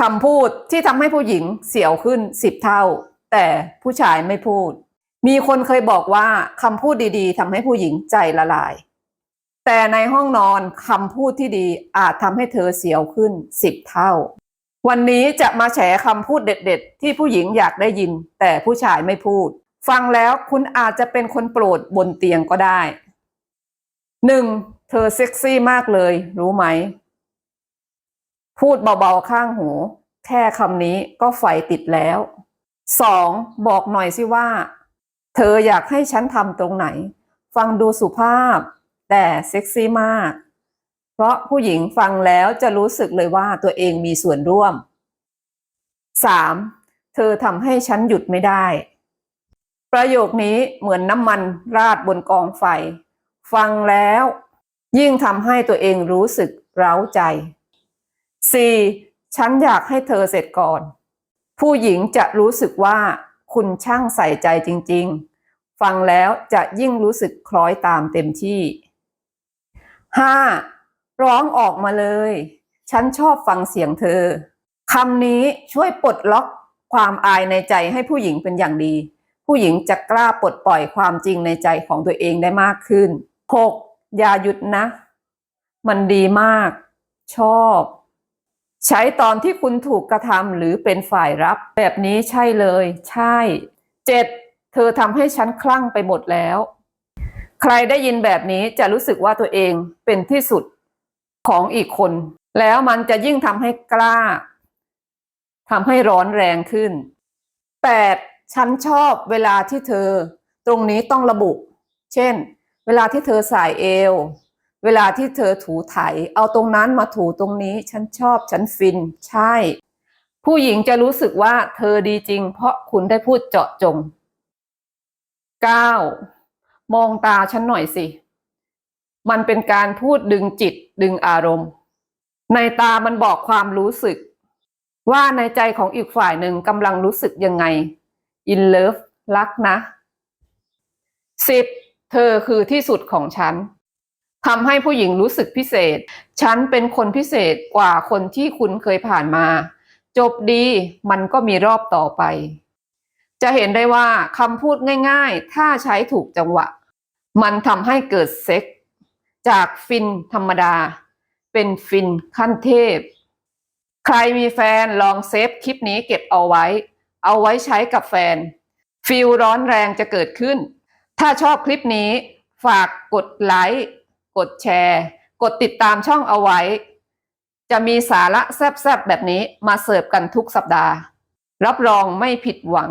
คำพูดที่ทำให้ผู้หญิงเสียวขึ้นสิบเท่า แต่ผู้ชายไม่พูด มีคนเคยบอกว่าคำพูดดีๆทำให้ผู้หญิงใจละลาย แต่ในห้องนอนคำพูดที่ดีอาจทำให้เธอเสียวขึ้นสิบเท่า วันนี้จะมาแฉคำพูดเด็ด ๆ ที่ผู้หญิงอยากได้ยิน แต่ผู้ชายไม่พูด ฟังแล้วคุณอาจจะเป็นคนโปรดบนเตียงก็ได้หนึ่งเธอเซ็กซี่มากเลย รู้ไหม พูดเบาๆข้างหู แค่คำนี้ก็ไฟติดแล้วสองบอกหน่อยสิว่า เธออยากให้ฉันทำตรงไหน ฟังดูสุภาพ แต่เซ็กซี่มาก เพราะผู้หญิงฟังแล้วจะรู้สึกเลยว่าตัวเองมีส่วนร่วมสามเธอทำให้ฉันหยุดไม่ได้ ประโยคนี้เหมือนน้ำมันราดบนกองไฟ ฟังแล้ว ยิ่งทำให้ตัวเองรู้สึกเร้าใจ 4. ฉันอยากให้เธอเสร็จก่อน ผู้หญิงจะรู้สึกว่าคุณช่างใส่ใจจริง ๆ ฟังแล้วจะยิ่งรู้สึกคล้อยตามเต็มที่ 5. ร้องออกมาเลย ฉันชอบฟังเสียงเธอคำนี้ช่วยปลดล็อกความอายในใจให้ผู้หญิงเป็นอย่างดี ผู้หญิงจะกล้าปลดปล่อยความจริงในใจของตัวเองได้มากขึ้น 6. อย่าหยุดนะ มันดีมาก ชอบ ใช้ตอนที่คุณถูกกระทำหรือเป็นฝ่ายรับ แบบนี้ใช่เลย ใช่ 7. เธอทำให้ฉันคลั่งไปหมดแล้ว ใครได้ยินแบบนี้จะรู้สึกว่าตัวเองเป็นที่สุดของอีกคน แล้วมันจะยิ่งทำให้กล้าทำให้ร้อนแรงขึ้น 8. ฉันชอบเวลาที่เธอ ตรงนี้ต้องระบุ เช่น เวลาที่เธอสายเอว เวลาที่เธอถูไถ เอาตรงนั้นมาถูตรงนี้ ฉันชอบฉันฟิน ใช่ ผู้หญิงจะรู้สึกว่าเธอดีจริง เพราะคุณได้พูดเจาะจง 9. มองตาฉันหน่อยสิ มันเป็นการพูดดึงจิตดึงอารมณ์ ในตามันบอกความรู้สึก ว่าในใจของอีกฝ่ายหนึ่งกำลังรู้สึกยังไงอินเลิฟรักนะ 10. เธอคือที่สุดของฉัน ทำให้ผู้หญิงรู้สึกพิเศษ ฉันเป็นคนพิเศษกว่าคนที่คุณเคยผ่านมา จบดีมันก็มีรอบต่อไป จะเห็นได้ว่าคำพูดง่ายๆ ถ้าใช้ถูกจังหวะ มันทำให้เกิดเซ็ก จากฟินธรรมดา เป็นฟินขั้นเทพ ใครมีแฟนลองเซฟคลิปนี้เก็บเอาไว้ เอาไว้ใช้กับแฟน ฟิลร้อนแรงจะเกิดขึ้น ถ้าชอบคลิปนี้ ฝากกดไลค์ กดแชร์ กดติดตามช่องเอาไว้ จะมีสาระแซ่บๆแบบนี้มาเสิร์ฟกันทุกสัปดาห์ รับรองไม่ผิดหวัง